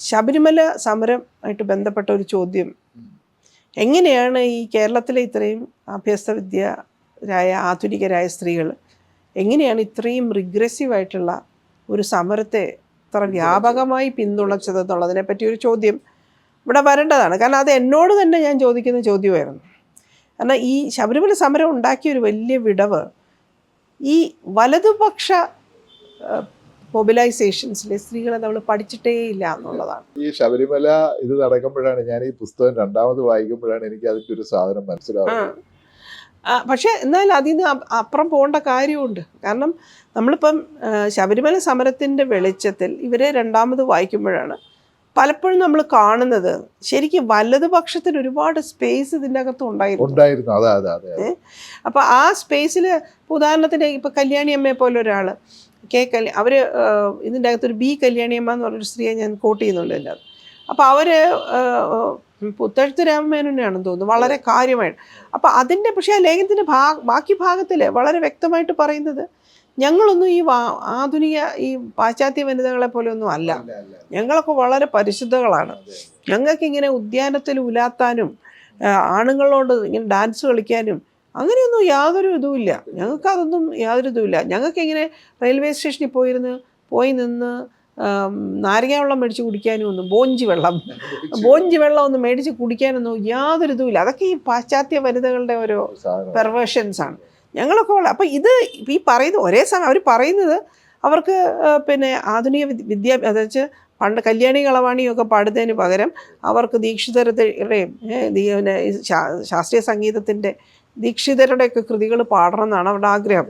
ശബരിമല സമരം ആയിട്ട് ബന്ധപ്പെട്ട ഒരു ചോദ്യം. എങ്ങനെയാണ് ഈ കേരളത്തിലെ ഇത്രയും അഭ്യസ്തവിദ്യരായ ആധുനികരായ സ്ത്രീകൾ എങ്ങനെയാണ് ഇത്രയും റിഗ്രസീവ് ആയിട്ടുള്ള ഒരു സമരത്തെ ഇത്ര വ്യാപകമായി പിന്തുണച്ചത് എന്നുള്ളതിനെ പറ്റി ഒരു ചോദ്യം ഇവിടെ വരേണ്ടതാണ്. കാരണം അത് എന്നോട് തന്നെ ഞാൻ ചോദിക്കുന്ന ചോദ്യമായിരുന്നു. കാരണം ഈ ശബരിമല സമരം ഉണ്ടാക്കിയ ഒരു വലിയ വിടവ് ഈ വലതുപക്ഷ മൊബിലൈസേഷൻസിലെ സ്ത്രീകളെ നമ്മൾ പഠിച്ചിട്ടേ ഇല്ല എന്നുള്ളതാണ്. ഈ ശബരിമല ഇത് നടക്കുമ്പോഴാണ് ഞാൻ ഈ പുസ്തകം രണ്ടാമത് വായിക്കുമ്പോഴാണ് എനിക്ക് അതിന്റെ ഒരു സാധനം. മനസ്സിലാവുന്നത്. പക്ഷേ എന്നാൽ അതിൽ നിന്ന് അപ്പുറം പോകേണ്ട കാര്യമുണ്ട്. കാരണം നമ്മളിപ്പം ശബരിമല സമരത്തിന്റെ വെളിച്ചത്തിൽ ഇവരെ രണ്ടാമത് വായിക്കുമ്പോഴാണ് പലപ്പോഴും നമ്മൾ കാണുന്നത് ശരിക്കും വലതുപക്ഷത്തിന് ഒരുപാട് സ്പേസ് ഇതിന്റെ അകത്ത് ഉണ്ടായിരുന്നു. ഉണ്ടായിരുന്നു. അതെ അതെ അതെ അപ്പോൾ ആ സ്പേസിൽ ഉദാഹരണത്തിന് ഇപ്പോൾ കല്യാണി അമ്മയെ പോലെ ഒരാൾ കെ കല്യാ അവർ ഇതിന്റെ അകത്തൊരു ബി കല്യാണിയമ്മ എന്ന് പറഞ്ഞൊരു സ്ത്രീയെ ഞാൻ കോട്ട് ചെയ്യുന്നുണ്ട് എന്റെ അത് അപ്പോൾ അവർ പുത്തഴുത്ത് രാമമേനോനെയാണെന്ന് തോന്നുന്നു വളരെ കാര്യമായിട്ട്. അപ്പോൾ അതിന്റെ പക്ഷേ ആ ലേഖനത്തിന്റെ ഭാഗ ബാക്കി ഭാഗത്തിൽ വളരെ വ്യക്തമായിട്ട് പറയുന്നത് ഞങ്ങളൊന്നും ഈ വാ ആധുനിക ഈ പാശ്ചാത്യ വനിതകളെ പോലെ ഒന്നും അല്ല. ഞങ്ങളൊക്കെ വളരെ പരിശുദ്ധകളാണ്. ഞങ്ങൾക്ക് ഇങ്ങനെ ഉദ്യാനത്തിൽ ഉലാത്താനും ആണുങ്ങളോട് ഇങ്ങനെ ഡാൻസ് കളിക്കാനും അങ്ങനെയൊന്നും യാതൊരു ഇതുമില്ല. ഞങ്ങൾക്ക് അതൊന്നും യാതൊരു ഇതുമില്ല. ഞങ്ങൾക്ക് ഇങ്ങനെ റെയിൽവേ സ്റ്റേഷനിൽ പോയിരുന്ന് പോയി നിന്ന് നാരങ്ങ വെള്ളം മേടിച്ച് കുടിക്കാനും ഒന്നും ബോഞ്ചി വെള്ളം ബോഞ്ചി വെള്ളം ഒന്നും മേടിച്ച് കുടിക്കാനൊന്നും യാതൊരു ഇതുമില്ല. അതൊക്കെ ഈ പാശ്ചാത്യ വനിതകളുടെ ഓരോ പെർവേഷൻസ് ആണ്. ഞങ്ങളൊക്കെ ഉള്ള അപ്പം ഇത് ഈ പറയുന്നത് ഒരേ സമയം അവർ പറയുന്നത് അവർക്ക് പിന്നെ ആധുനിക വിദ്യ വിദ്യാ അതായത് പണ്ട് കല്യാണി കളവാണിയൊക്കെ പാടുന്നതിന് പകരം അവർക്ക് ദീക്ഷിതരുടെയും പിന്നെ ശാസ്ത്രീയ സംഗീതത്തിന്റെ ദീക്ഷിതരുടെയൊക്കെ കൃതികൾ പാടണം എന്നാണ് അവരുടെ ആഗ്രഹം.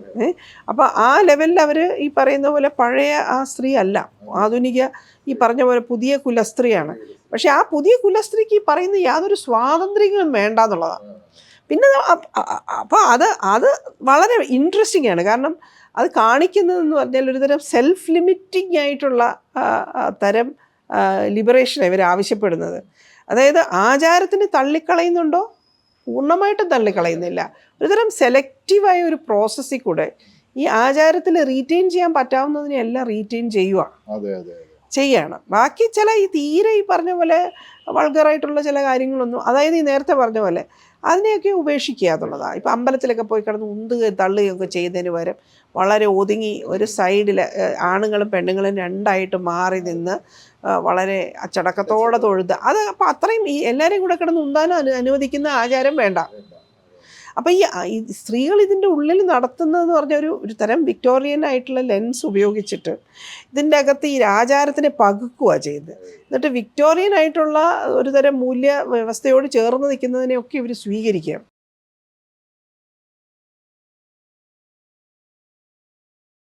അപ്പോൾ ആ ലെവലിൽ അവർ ഈ പറയുന്ന പോലെ പഴയ ആ സ്ത്രീ അല്ല. ആധുനിക ഈ പറഞ്ഞ പോലെ പുതിയ കുലസ്ത്രീയാണ്. പക്ഷേ ആ പുതിയ കുലസ്ത്രീക്ക് ഈ പറയുന്ന യാതൊരു സ്വാതന്ത്ര്യങ്ങളും വേണ്ട എന്നുള്ളതാണ് പിന്നെ അപ്പോൾ അത് അത് വളരെ ഇൻട്രസ്റ്റിംഗ് ആണ്. കാരണം അത് കാണിക്കുന്നതെന്ന് പറഞ്ഞാൽ ഒരുതരം സെൽഫ് ലിമിറ്റിംഗ് ആയിട്ടുള്ള തരം ലിബറേഷൻ ഇവർ ആവശ്യപ്പെടുന്നത്. അതായത് ആചാരത്തിന് തള്ളിക്കളയുന്നുണ്ടോ? പൂർണമായിട്ടും തള്ളിക്കളയുന്നില്ല ഒരുതരം സെലക്റ്റീവായ ഒരു പ്രോസസ്സിൽ കൂടെ ഈ ആചാരത്തിൽ റീറ്റെയിൻ ചെയ്യാൻ പറ്റാവുന്നതിനെല്ലാം റീറ്റെയിൻ ചെയ്യുക. ചെയ്യാണ്. ബാക്കി ചില ഈ തീരെ ഈ പറഞ്ഞ പോലെ വൾഗറായിട്ടുള്ള ചില കാര്യങ്ങളൊന്നും അതായത് ഈ നേരത്തെ പറഞ്ഞ പോലെ അതിനെയൊക്കെ ഉപേക്ഷിക്കുക എന്നുള്ളതാണ് ഇപ്പം അമ്പലത്തിലൊക്കെ പോയി കിടന്ന് ഉന്തുകയും തള്ളുകയും ഒക്കെ ചെയ്യുന്നതിന് പകരം വളരെ ഒതുങ്ങി ഒരു സൈഡിൽ ആണുങ്ങളും പെണ്ണുങ്ങളും രണ്ടായിട്ട് മാറി നിന്ന് വളരെ അച്ചടക്കത്തോടെ തൊഴുത്. അത് അപ്പം അത്രയും ഈ എല്ലാവരെയും കൂടെ കിടന്ന് ഉന്താനും അനു അനുവദിക്കുന്ന ആചാരം വേണ്ട. അപ്പം ഈ സ്ത്രീകൾ ഇതിന്റെ ഉള്ളിൽ നടത്തുന്നതെന്ന് പറഞ്ഞ ഒരു ഒരു തരം വിക്ടോറിയൻ ആയിട്ടുള്ള ലെൻസ് ഉപയോഗിച്ചിട്ട് ഇതിന്റെ അകത്ത് ഈ ആചാരത്തിനെ പകുക്കുക ചെയ്ത് എന്നിട്ട് വിക്ടോറിയൻ ആയിട്ടുള്ള ഒരു തരം മൂല്യ വ്യവസ്ഥയോട് ചേർന്ന് നിൽക്കുന്നതിനെയൊക്കെ ഇവർ സ്വീകരിക്കുക